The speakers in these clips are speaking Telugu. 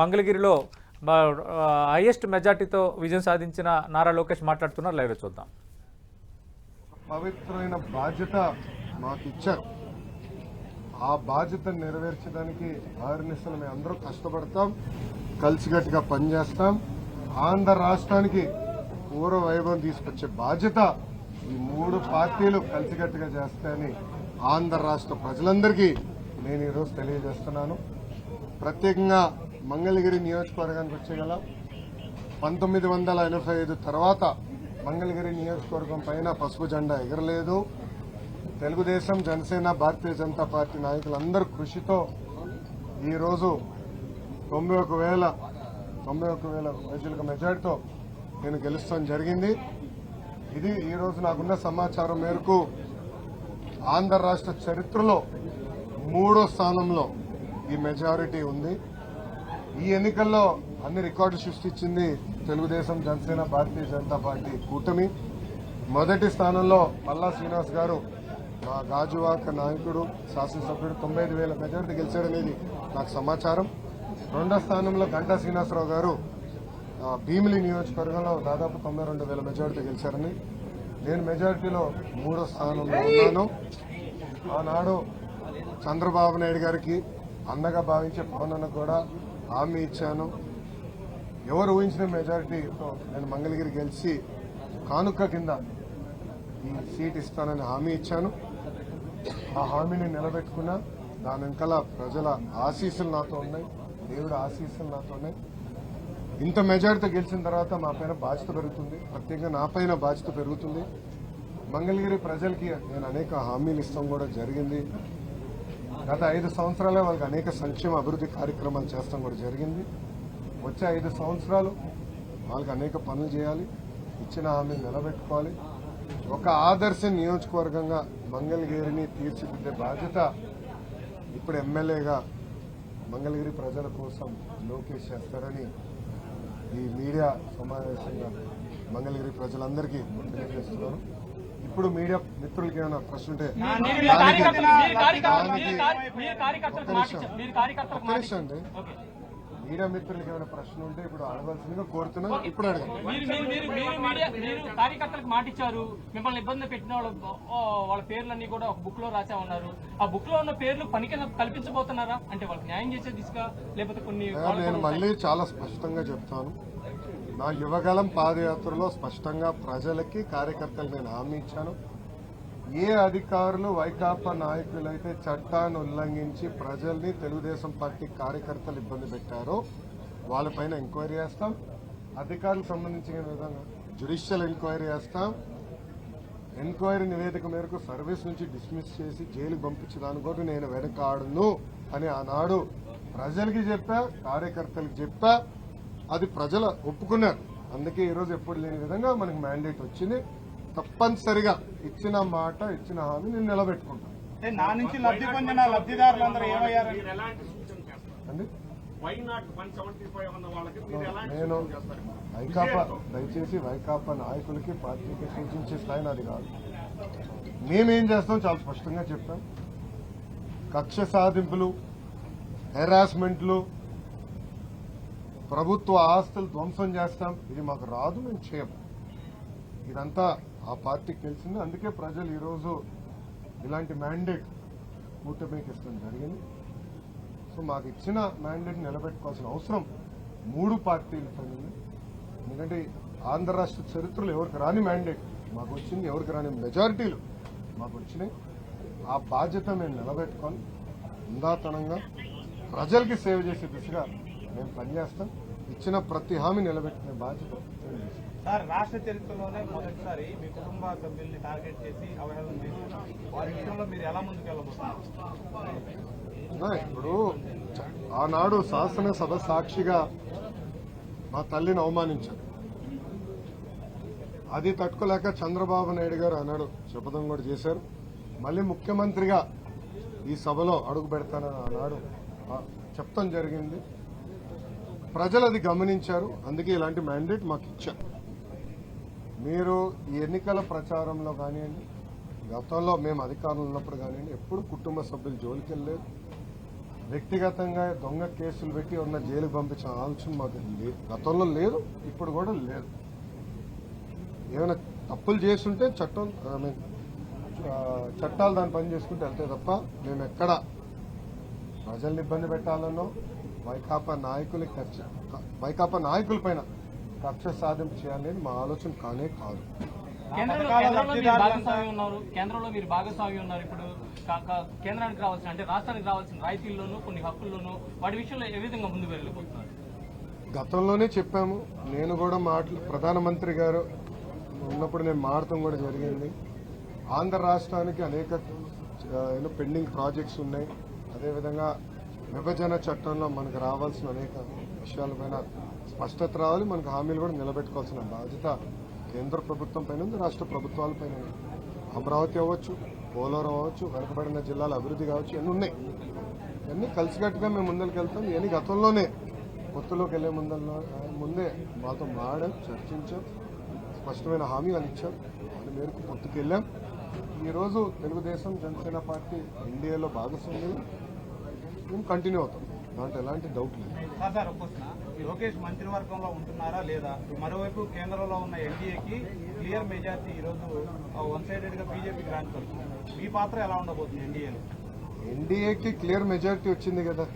మంగళగిరిలో హైయెస్ట్ మెజార్టీతో విజయం సాధించిన నారా లోకేష్ మాట్లాడుతున్నారు. లైవ్ చూద్దాం. పవిత్రమైన బాధ్యత మాకు ఇచ్చారు. ఆ బాధ్యతను నెరవేర్చడానికి ఆరునిసలు మేము అందరూ కష్టపడతాం కలిసికట్టుగా పనిచేస్తాం. ఆంధ్ర రాష్ట్రానికి పూర్వ వైభవం తీసుకొచ్చే బాధ్యత ఈ మూడు పార్టీలు కలిసికట్టుగా చేస్తాయని ఆంధ్ర రాష్ట్ర ప్రజలందరికీ నేను ఈరోజు తెలియజేస్తున్నాను. ప్రత్యేకంగా మంగళగిరి నియోజకవర్గానికి వచ్చేగల పంతొమ్మిది వందల ఎనభై ఐదు తర్వాత మంగళగిరి నియోజకవర్గం పైన పసుపు జెండా ఎగరలేదు. తెలుగుదేశం జనసేన భారతీయ జనతా పార్టీ నాయకులందరూ కృషితో ఈరోజు తొంభై ఒక వేల తొంభై ఒక వేల వైద్యులకు మెజార్టీతో నేను గెలుస్తాం జరిగింది. ఇది ఈరోజు నాకున్న సమాచారం మేరకు ఆంధ్ర రాష్ట్ర చరిత్రలో మూడో స్థానంలో ఈ మెజారిటీ ఉంది. ఈ ఎన్నికల్లో అన్ని రికార్డులు సృష్టించింది తెలుగుదేశం జనసేన భారతీయ జనతా పార్టీ కూటమి. మొదటి స్థానంలో పల్లా శ్రీనివాస్ గారు మా గాజువాక నాయకుడు శాసనసభ్యుడు తొంభై ఐదు వేల మెజారిటీ గెలిచాడనేది నాకు సమాచారం. రెండో స్థానంలో గంటా శ్రీనివాసరావు గారు భీమిలి నియోజకవర్గంలో దాదాపు తొంభై రెండు వేల మెజారిటీ గెలిచారని. నేను మెజారిటీలో మూడో స్థానంలో ఉన్నాను. ఆనాడు చంద్రబాబు నాయుడు గారికి అండగా భావించే పవన్ అన్న కూడా హామీ ఇచ్చాను. ఎవరు ఊహించిన మెజారిటీతో నేను మంగళగిరి గెలిచి కానుక కింద ఈ సీట్ ఇస్తానని హామీ ఇచ్చాను. ఆ హామీని నిలబెట్టుకున్నా దాని వెనకాల ప్రజల ఆశీస్సులు నాతో ఉన్నాయి. దేవుడి ఆశీస్సులు నాతో ఉన్నాయి. ఇంత మెజారిటీతో గెలిచిన తర్వాత మా పైన బాధ్యత పెరుగుతుంది. ప్రత్యేకంగా నా పైన బాధ్యత పెరుగుతుంది. మంగళగిరి ప్రజలకి నేను అనేక హామీలు ఇస్తాం కూడా జరిగింది. గత ఐదు సంవత్సరాలే వాళ్ళకి అనేక సంక్షేమ అభివృద్ధి కార్యక్రమాలు చేస్తాం కూడా జరిగింది. వచ్చే ఐదు సంవత్సరాలు వాళ్ళకి అనేక పనులు చేయాలి ఇచ్చిన హామీలు నిలబెట్టుకోవాలి. ఒక ఆదర్శ నియోజకవర్గంగా మంగళగిరిని తీర్చిదిద్దే బాధ్యత ఇప్పుడు ఎమ్మెల్యేగా మంగళగిరి ప్రజల కోసం లోకేష్ చేస్తారని ఈ మీడియా సమావేశంగా మంగళగిరి ప్రజలందరికీ తెలియజేస్తున్నాను ఇప్పుడు మీడియా మిత్రులకి ఏమైనా ప్రశ్న ఉంటే అండి. మీడియా మిత్రులకి ఏమైనా ప్రశ్న ఉంటే ఇప్పుడు అడగాల్సిందిగా కోరుతున్నాను. ఇప్పుడు అడగండి. కార్యకర్తలకు మాట ఇచ్చారు మిమ్మల్ని ఇబ్బంది పెట్టిన వాళ్ళ వాళ్ళ పేర్లన్నీ కూడా ఒక బుక్లో రాసా ఉన్నారు. ఆ బుక్లో ఉన్న పేర్లు పనికి కల్పించబోతున్నారా? అంటే వాళ్ళకి న్యాయం చేసే దిశగా లేకపోతే కొన్ని నేను మళ్ళీ చాలా స్పష్టంగా చెప్తాను. నా యువగలం పాదయాత్రలో స్పష్టంగా ప్రజలకి కార్యకర్తలు నేను హామీ ఇచ్చాను. ఏ అధికారులు వైకాపా నాయకులైతే చట్టాన్ని ఉల్లంఘించి ప్రజల్ని తెలుగుదేశం పార్టీ కార్యకర్తలు ఇబ్బంది పెట్టారో వాళ్ళపైన ఎంక్వైరీ చేస్తాం. అధికారులకు సంబంధించిన విధంగా జ్యుడిషియల్ ఎంక్వైరీ చేస్తాం. ఎంక్వైరీ నివేదిక మేరకు సర్వీస్ నుంచి డిస్మిస్ చేసి జైలుకు పంపించడానికి కూడా నేను వెనకాడును అని ఆనాడు ప్రజలకి చెప్పా కార్యకర్తలకు చెప్పా. అది ప్రజలు ఒప్పుకున్నారు. అందుకే ఈరోజు ఎప్పుడు లేని విధంగా మనకి మ్యాండేట్ వచ్చింది. తప్పనిసరిగా ఇచ్చిన మాట ఇచ్చిన హామీ నేను నిలబెట్టుకుంటాను. అంటే నా నుంచి లబ్ధి పొందిన లబ్ధిదారులందరూ ఏమయ్యారు? మీరు ఎలాంటి సూచన చేస్తారు? అండి? Why not one seventy five ఉన్న వాళ్ళకి మీరు ఎలాంటి నేను సూచన చేస్తారు? వైకాపా దయచేసి వైకాపా నాయకులకి పార్టీకి సూచించే స్థాయి నాది కాదు. మేమేం చేస్తాం? చాలా స్పష్టంగా చెప్పాం. కక్ష సాధింపులు హెరాస్మెంట్లు ప్రభుత్వ ఆస్తులు ధ్వంసం చేస్తాం. ఇది మాకు రాదు మేము చేయం ఇదంతా ఆ పార్టీకి తెలిసింది. అందుకే ప్రజలు ఈరోజు ఇలాంటి మ్యాండేట్ కూటమికి ఇష్టం జరిగింది. సో మాకు ఇచ్చిన మ్యాండేట్ నిలబెట్టుకోవాల్సిన అవసరం మూడు పార్టీలు ఉంది. ఎందుకంటే ఆంధ్ర రాష్ట్ర చరిత్రలో ఎవరికి రాని మ్యాండేట్ మాకు వచ్చింది ఎవరికి రాని మెజారిటీలు మాకు వచ్చినాయి. ఆ బాధ్యత మేము నిలబెట్టుకొని ఉందాతనంగా ప్రజలకి సేవ చేసే దిశగా మేము పనిచేస్తాం. ఇచ్చిన ప్రతి హామీ నిలబెట్టుకునే బాధ్యత. సార్ రాష్ట్ర చరిత్రలోనే మొదటిసారి మీ కుటుంబ సభ్యుల్ని టార్గెట్ చేసి అవహేళన చేసి వారి విషయంలో మీరు ఎలా ముందుకెళ్ళబోతున్నారు? ఇప్పుడు ఆనాడు శాసనసభ సాక్షిగా మా తల్లిని అవమానించారు. అది తట్టుకోలేక చంద్రబాబు నాయుడు గారు ఆనాడు శపథం కూడా చేశారు. మళ్ళీ ముఖ్యమంత్రిగా ఈ సభలో అడుగు పెడతానని ఆనాడు చెప్తాం జరిగింది. ప్రజలు అది గమనించారు. అందుకే ఇలాంటి మ్యాండేట్ మాకు ఇచ్చారు. మీరు ఈ ఎన్నికల ప్రచారంలో కానివ్వండి గతంలో మేము అధికారంలో ఉన్నప్పుడు కానివ్వండి ఎప్పుడు కుటుంబ సభ్యులు జోలికి వెళ్ళలేదు. వ్యక్తిగతంగా దొంగ కేసులు పెట్టి ఉన్న జైలుకు పంపించిన ఆలోచన మాకు లేదు గతంలో లేదు ఇప్పుడు కూడా లేదు. ఏమైనా తప్పులు చేస్తుంటే చట్టం ఐ mean, చట్టాలు దాన్ని పని చేసుకుంటే వెళ్తే తప్ప మేము ఎక్కడ ప్రజల్ని ఇబ్బంది పెట్టాలనో వైకాపా నాయకులు కక్ష వైకాపా నాయకుల పైన కక్ష సాధింపు చేయాలనేది మా ఆలోచన కానే కాదు. కేంద్రంలో మీరు భాగస్వామి ఉన్నారు కేంద్రంలో మీరు భాగస్వామి ఉన్నారు ఇప్పుడు కేంద్రానికి రావాల్సిన అంటే రాష్ట్రానికి రావాల్సిన రాయితీల్లోనూ కొన్ని హక్కుల్లోనూ వాటి విషయంలో ఏ విధంగా ముందుకు వెళ్ళిపోతున్నారు గతంలోనే చెప్పాము నేను కూడా మాట్లా ప్రధానమంత్రి గారు ఉన్నప్పుడు నేను మాడటం కూడా జరిగింది. ఆంధ్ర రాష్ట్రానికి అనేక పెండింగ్ ప్రాజెక్ట్స్ ఉన్నాయి. అదేవిధంగా విభజన చట్టంలో మనకు రావాల్సిన అనేక విషయాలపైన స్పష్టత రావాలి మనకు హామీలు కూడా నిలబెట్టుకోవాల్సిన బాధ్యత కేంద్ర ప్రభుత్వం పైన ఉంది రాష్ట్ర ప్రభుత్వాల పైన ఉంది. అమరావతి అవ్వచ్చు పోలవరం అవ్వచ్చు వెనకబడిన జిల్లాల అభివృద్ధి కావచ్చు ఇవన్నీ ఉన్నాయి? ఇవన్నీ కలిసికట్టుగా మేము ముందరికి వెళ్తాం ఇవన్నీ గతంలోనే కొత్తలోకి వెళ్ళే ముందల్లో ముందే మాతో మాడాం చర్చించాం స్పష్టమైన హామీ ఇచ్చాం దాని మేరకు పొత్తుకెళ్ళాం ఈరోజు తెలుగుదేశం జనసేన పార్టీ ఎన్డీఏలో భాగస్వామ్యం మేము కంటిన్యూ అవుతాం దాంట్లో ఎలాంటి డౌట్ లేదు. సార్ లోకేష్ మంత్రివర్గంలో ఉంటున్నారా లేదా? మరోవైపు కేంద్రంలో ఉన్న ఎన్డీఏకి క్లియర్ మెజార్టీ ఈరోజు వన్ సైడెడ్గా బీజేపీకి రాని మీ పాత్ర ఎలా ఉండబోతుంది ఎన్డీఏలో? ఎన్డీఏకి క్లియర్ మెజారిటీ వచ్చింది కదా.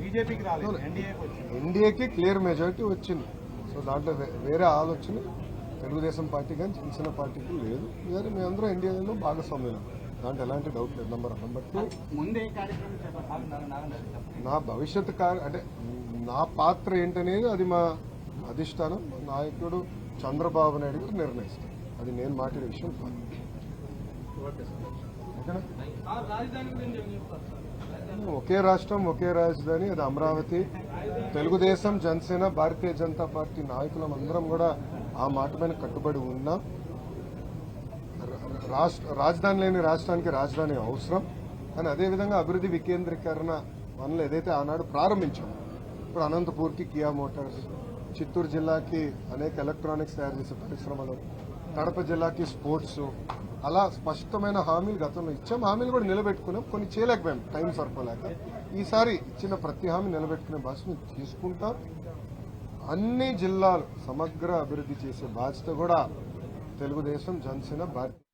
బీజేపీకి రాలేదు ఎన్డీఏకి వచ్చింది. ఎన్డీఏకి క్లియర్ మెజారిటీ వచ్చింది. సో దాంట్లో వేరే ఆలోచన తెలుగుదేశం పార్టీ కానీ జనసేన పార్టీకి లేదు. వేరే మేమందరం ఎన్డీఏలో భాగస్వామ్యం దాంట్లో ఎలాంటి డౌట్ లేదు. నంబర్ నెంబర్ టూ ముందే కార్యక్రమం నా భవిష్యత్ అంటే నా పాత్ర ఏంటనేది అది మా అధిష్టానం నాయకుడు చంద్రబాబు నాయుడు గారు నిర్ణయిస్తారు. అది నేను మాట్లాడే విషయం కాదు? ఒకే రాష్ట్రం ఒకే రాజధాని అది అమరావతి తెలుగుదేశం జనసేన భారతీయ జనతా పార్టీ నాయకులం అందరం కూడా ఆ మాట పైన కట్టుబడి ఉన్నాం. రాజధాని లేని రాష్ట్రానికి రాజధాని అవసరం. కానీ అదేవిధంగా అభివృద్ధి వికేంద్రీకరణ పనులు ఏదైతే ఆనాడు ప్రారంభించాం ఇప్పుడు అనంతపూర్కి కియా మోటార్స్ చిత్తూరు జిల్లాకి అనేక ఎలక్ట్రానిక్స్ తయారు చేసే పరిశ్రమలు కడప జిల్లాకి స్పోర్ట్స్ అలా స్పష్టమైన హామీలు గతంలో ఇచ్చాం. హామీలు కూడా నిలబెట్టుకున్నాం. కొన్ని చేయలేకపోయాం. టైం సరిపోలేక ఈసారి ఇచ్చిన ప్రతి హామీ నిలబెట్టుకునే బాధ్యత తీసుకుంటాం. అన్ని జిల్లాలు సమగ్ర అభివృద్ధి చేసే బాధ్యత కూడా తెలుగుదేశం జనసేన భారతీయ